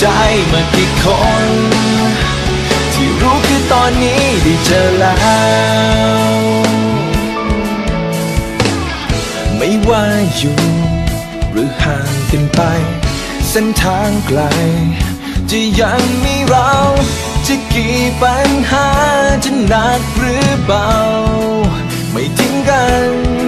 ใจมากี่คน ที่รู้คือตอนนี้ได้เจอแล้ว ไม่ว่าอยู่หรือห่างกันไป เส้นทางไกล จะยังมีเราจะกี่ปัญหาจะหนักหรือเบา ไม่ทิ้งกัน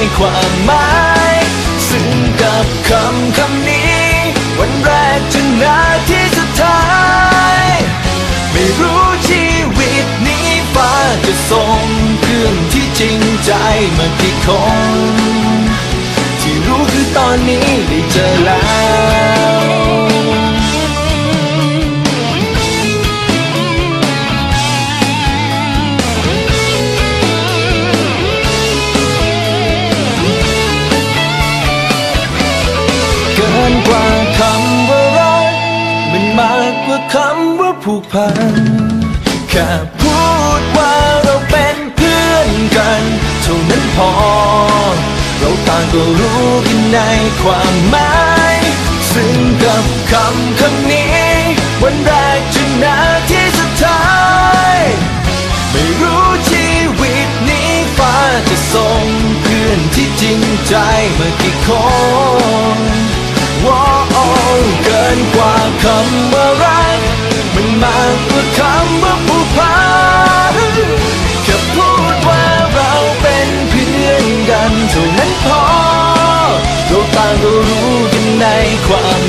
จะส่งเพื่อนที่จริงใจมากี่คน ที่รู้คือตอนนี้ได้เจอแล้วเกินกว่าคำว่ารักมันมากกว่าคำว่าผูกพันแค่พูดว่า กันเท่านั้นพอ เราต่างก็รู้กันในความหมายซึ่งกับคำคำนี้ วันแรกจนนาทีสุดท้าย ไม่รู้ชีวิตนี้ฟ้าจะส่งเพื่อนที่จริงใจมากี่คนว้าวเกินกว่าคำว่ารัก